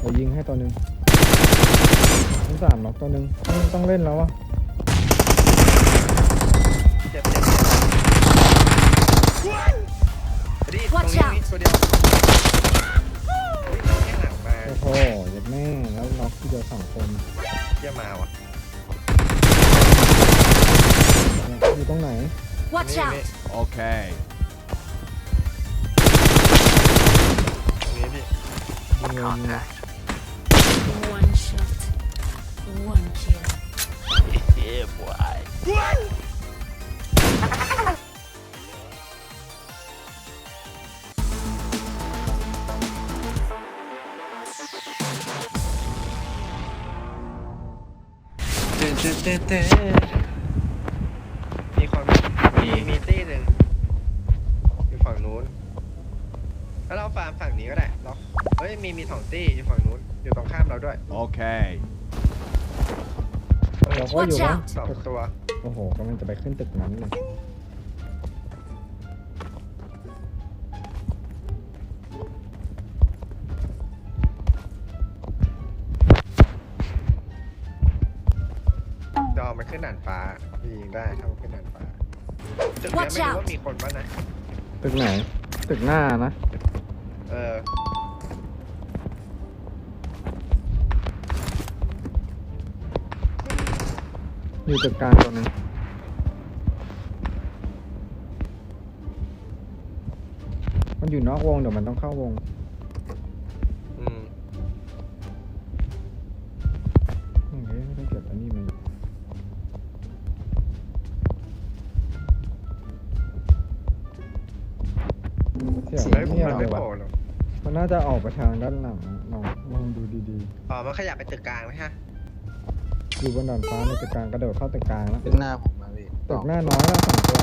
เดี๋ยวยิงให้ตัวหนึ่งทั้งสามน็อกตัวหนึ่งต้องต้องเล่นแล้ววะเจ็บเจ็บเจ็บรีบตรง Watch นี้ out นี่ตัวเดียวอุ๊ยแค่หลังมาโอ้โหเยัดแม่แล้วน็อกทีเดียวสองคนเยี่ยมาว่ะอยู่ตรงไหน Watch นี่ out! นี่ Okay. ตรงนี้พี่ยิงเลยยิงเลย One shot, one kill. Yeah, boy. เต้นเต้นเต้นเต้นมีคนมีมีตี้หนึ่งอยู่ฝั่งนู้นแล้วเราฟาร์มฝั่งนี้ก็ได้เราเฮ้ยมีมีสองตี้อยู่ฝั่ง นู้นอยู่ตรงข้ามเราด้วย Okay. เราก็อยู่ Watch วะ out สองตัวโอ้โหกำลังจะไปขึ้นตึกนั้นเลยจะเอามันขึ้นด่านฟ้าพี่ยิงได้ถ้ามันขึ้นด่านฟ้าตึกเนี้ย Watch ไม่รู้ out ว่ามีคนบ้างนะ ตึกไหน ตึกหน้านะ เออ อยู่ตึกกลางตัวหนึงมันอยู่นอกวงเดี๋ยวมันต้องเข้าวง อืมอืมเฮ้ยไม่ต้องเก็บอันนี้มันเสียงเฮ้ยผมเงียบมันเลไม่ยโผว่ะล่หรอกมันน่าจะออกไปทางด้านหลังนะลองลองดูดีอ๋อมันขยับไปตึกกลางไหมฮะๆ อยู่บนดาดฟ้าในตึกกลางกระโดดเข้าตึกกลางแล้วตึกหน้าผมมาพี่ตึกหน้าน้อยแล้วสองตัว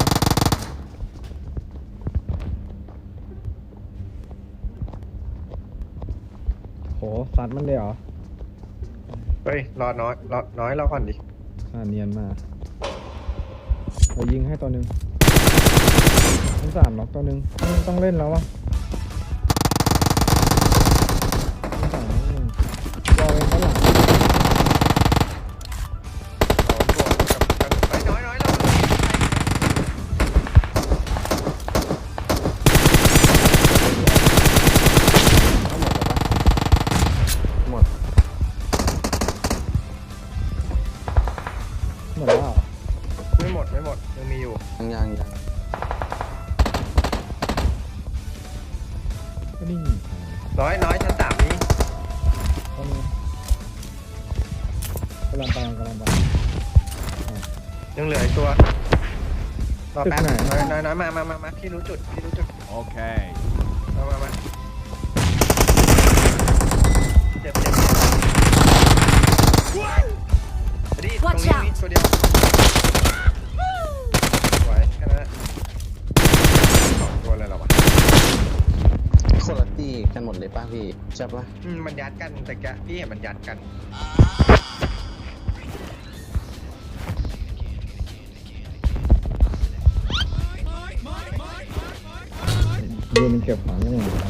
โหซัดมันเลยเหรอเฮ้ยรอน้อยรอน้อยเราก่อนดิอ่าเนียนมาเรายิงให้ตัวหนึ่งทั้งสามน็อกตัวหนึ่งต้องต้องเล่นแล้ววะ ยังมีอยู่ยังยังยังก็นี่น้อยน้อยชั้นสามนี้ตอนนี้กำลังไปกำลังไปยังเหลืออีกตัวรอแป๊บตึกไหนน้อยน้อยน้อยมามามามาพี่รู้จุดพี่รู้จุด Okay. มามามาเจ็บเจ็บรีบตรง Watch นี้ out นี่ตัวเดียวสวยแค่นั้นแหละสองตัวเลยเหรอวะ คนละตี้กันหมดเลยป่ะพี่ใช่ป่ะอืมมันยัดกันแต่แกพี่เห็นมันยัดกันยืนเก็บของอย่างไร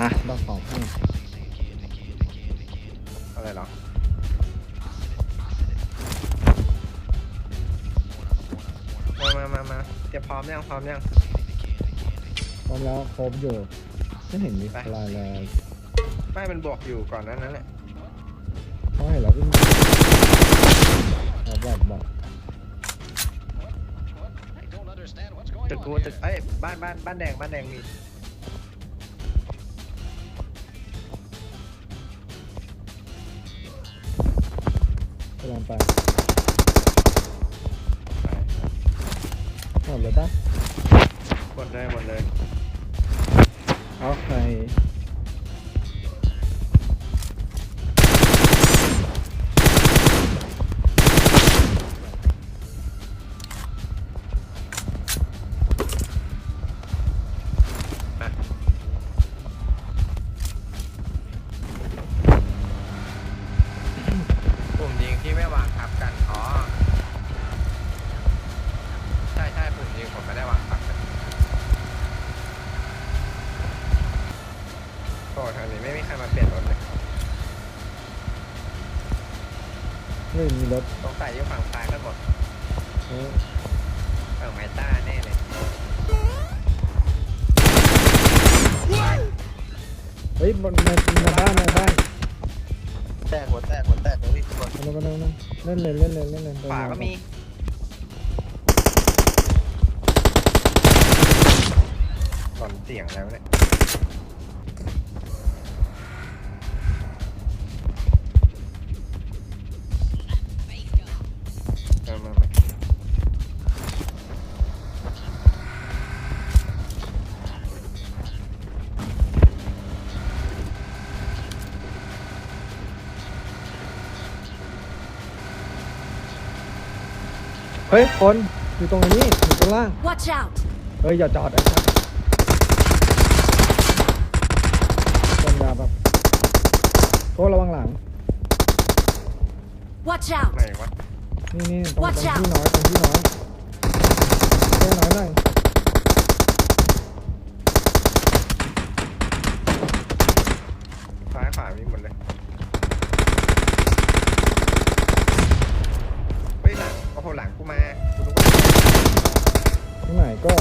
อะบ้าของให้อะไรเหรอมามามามาเตรียมพร้อมยังพร้อมยัง พร้อมแล้วครบอยู่ไม่เห็นมีไปลายแล้วไม่มันบวกอยู่ก่อนนั้นนั่นแหละเขาเห็นแล้ววิ่งเราบอกบอกตึกกูตึกเอ้ยบ้านบ้านบ้านแดงบ้านแดงมีกำลังไปไปหมดเลยปะหมดเลยหมดเลย เอาใครเฮ้ยมีรถสงสัยอยู่ฝั่งซ้ายกันหมดเฮ้ยฝั่งไมต้าแน่เลยเฮ้ยบนในในบ้านในบ้านแตกหัวแตกหัวแตกเลยพี่ทุกคนเอาเร็วๆๆเล่นเลยเล่นเลยเล่นเลยขวาก็มีหลอนเสียงแล้วะเนี่ย เฮ้ยคนอยู่ตรงนี้อยู่ตรงล่าง Watch out! เฮ้ยอย่าจอดไอ้สัสคนยาแบบโค้ระวังหลัง Watch out! ไหนวะนี่นี่ตรงตรง Watch ที่ out น้อยตรงที่น้อยเท่น้อยหน่อยซ้ายขวามีหมดเลย เฮ้ ยหลังโอ้โหลังกูมากูนึกว่าที่ไหนก็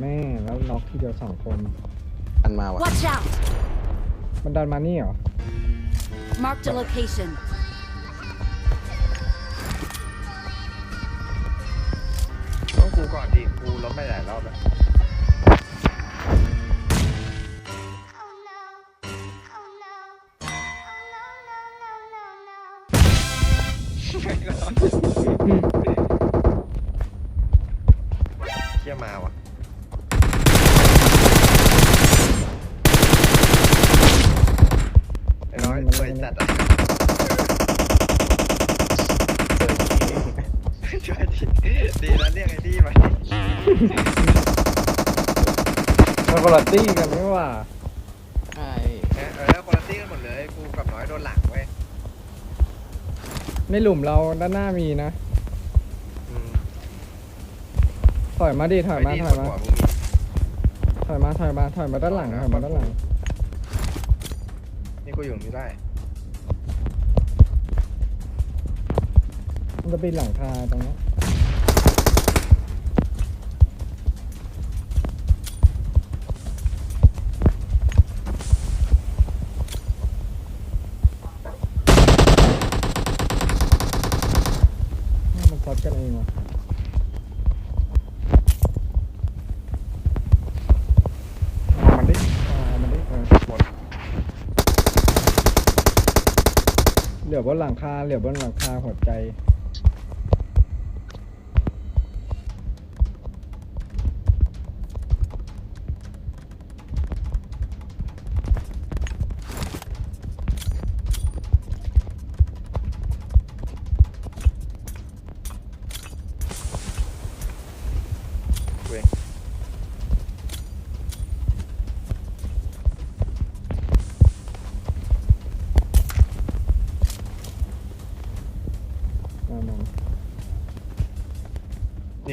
แม่แล้วน็อกทีเดียวสองคน อันมาว่ะ Watch out! มันดันมานี่เหรอ Marked a location. ต้องกูก่อนดิกูล้มไปหลายรอบแล้ว มันคนละตี้กันไม่ว่าใช่เออเออคนละตี้กันหมดเลยกูกับน้อยโดนหลังเว้ยในหลุมเราด้านหน้ามีนะ อืมถอยมาดิถอยมาไอ้ดีถคอยนมาหัวมึงมีถอยมาถอยมาถอยมาด้านหลังถอยมาด้านหลัง นี่กูอยู่นี่ได้มันจะเป็นหลังคาตรงนี้มัน ซัดกันเองว่ะเอามันได้เออหมดเหลือบนหลังคาเหลือบนหลังคาหัวใจ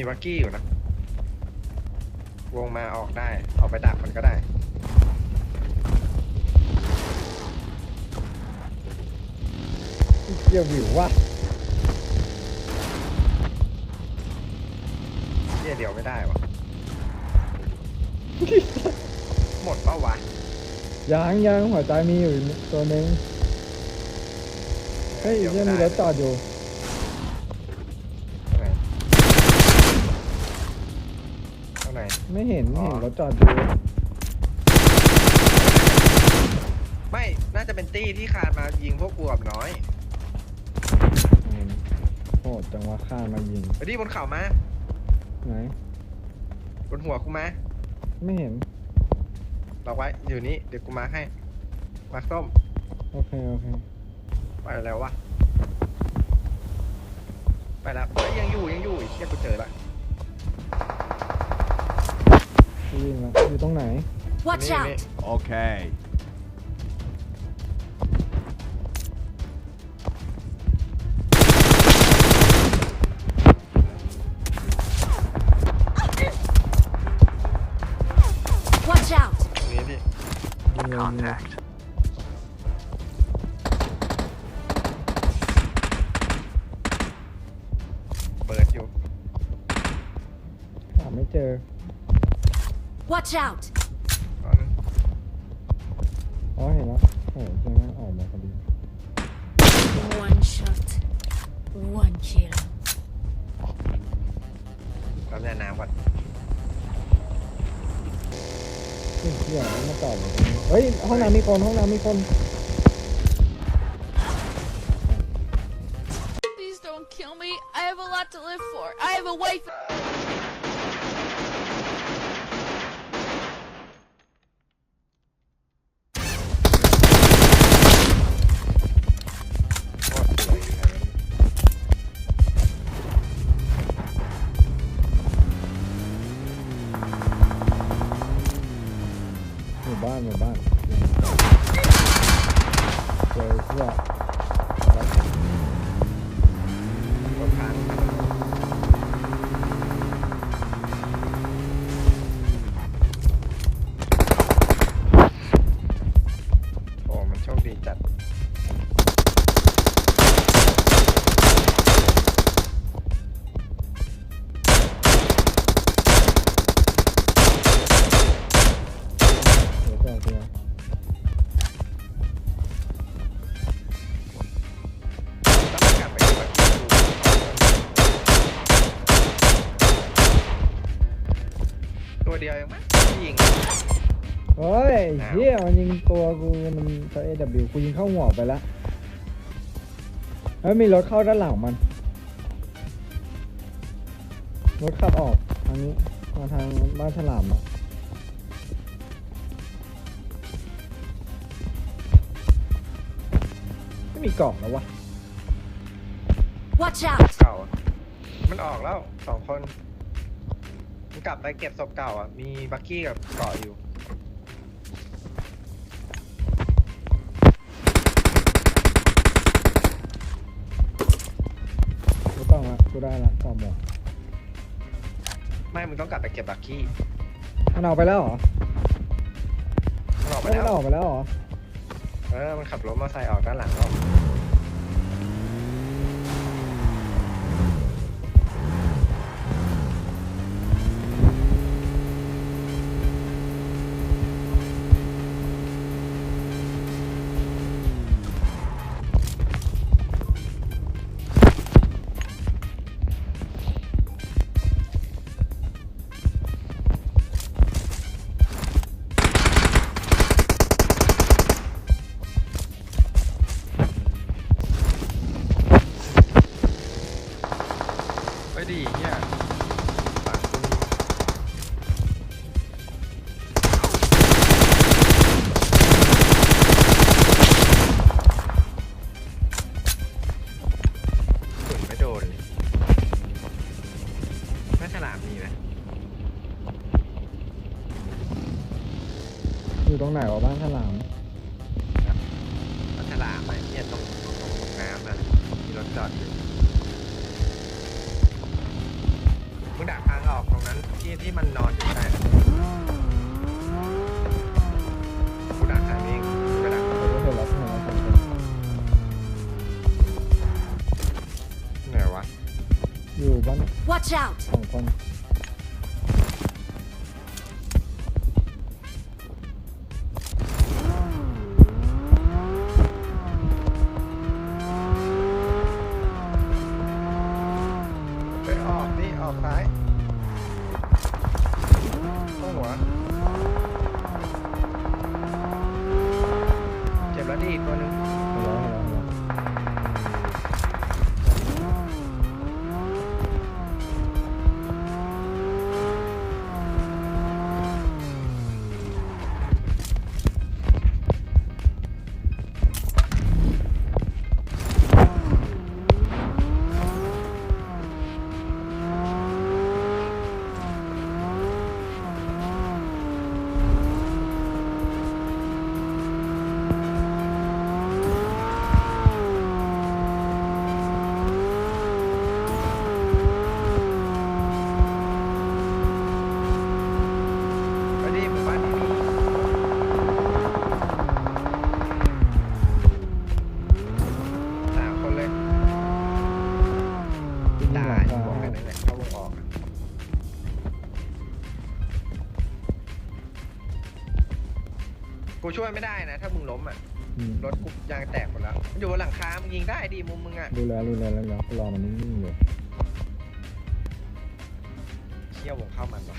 มีวักกี้อยู่นะ วงมาออกได้ออกไปดักมันก็ได้ เกี่ยววิวว่ะเยี่ยเดียวไม่ได้วะหมดเป้าวะยังยังหัวใจมีอยู่ตัวหนึงเฮ้ยดี๋วยังมีไได้รถจอดอยู่ ไม่เห็นไม่เห็นอ๋อรถจอดอยู่ไม่น่าจะเป็นตี้ที่คานมายิงพวกกูกับน้อยอืมโหดจังวะข้ามมายิงไปที่บนเขามาไหนบนหัวกูมาไม่เห็นบอกไว้อยู่นี่เดี๋ยวกูมาให้มาร์คส้มโอเคโอเคไปแล้ววะไปแล้วเฮ้ยยังอยู่ยังอยู่อีกเชี่ยกูเจอละ วิ่งแล้วอยู่ตรงไหน Watch นี่ out! นี่ Okay. Watch Watch out! ตอนนึงอ๋อเห็นแล้วโอ้โหใช่ไหมออกมาพอดี One shot. One kill. ตอนนี้น้ำก่อนเฮ้ยเหี้ยแล้วมาจอดอยู่ตรงนี้เฮ้ยห้องน้ำมีคนห้องน้ำมีคน Please don't kill me. I have a lot to live for. I have a wife. เยเฮียมันยิงตัวกูมันใช้ AW กูยิงเข้าหัวไปแล้วแล้วมีรถเข้าด้านหลังมัน รถขับออกทางนี้มาทางบ้านฉลามอะไม่มีกล่องแล้ววะ Watch out! เก่าอะมันออกแล้วสองคน มันกลับไปเก็บศพเก่าอะ มีบักกี้กับเกาะอยู่ กูได้ละกล่องหมดไม่มึงต้องกลับไปเก็บบักกี้มันออกไปแล้วเหรอมันออกไปไม่แล้วได้ออกไปแล้วเหรอ เออมันขับรถมอเตอร์ไซค์ออกด้านหลังแล้ว อยู่ตรงไหนวะบ้านฉลาม กูช่วยไม่ได้นะ ถ้ามึงล้มอะ อืมรถกูยางแตกหมดแล้วมันอยู่บนหลังคา มึงยิงได้ดีมุมมึงอะรู้แล้วรู้แล้วรู้แล้วรอมันนิ่งๆอยู่เชี่ยววงเข้ามันวะ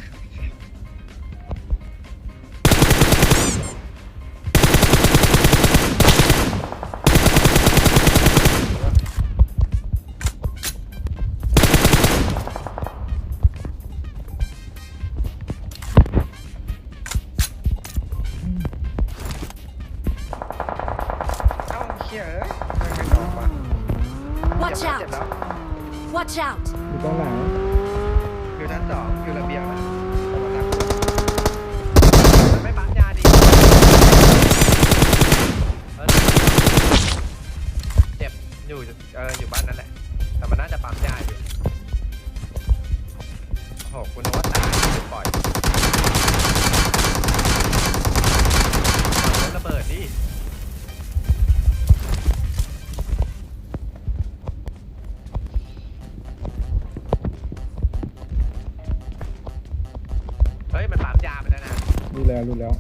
แล้วรู้แล้ว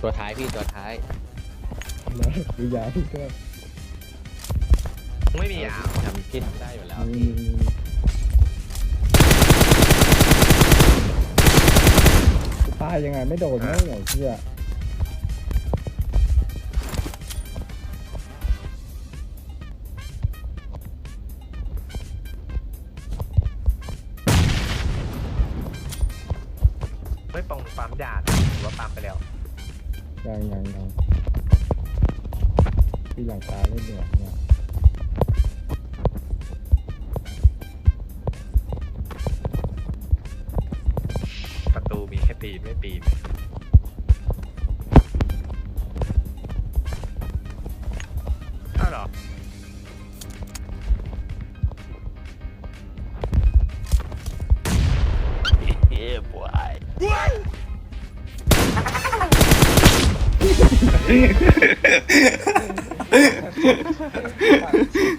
ตัวท้ายพี่ตัวท้ายแล้วดูยาวพี่ก็มึงไม่มียาทำพี่ทำได้อยู่แล้วมีพี่มีมีตายยังไงไม่โดนไม่เหรอเชี่ยไม่ปอ ปั๊มยานหรือว่าปั๊มไปแล้วยังยังยังที่หลังตาเล่นเนี่ยเนี่ย ประตูมีแค่ปีนไม่ปีนเลยอ้าวเหรอ Yeah, boy.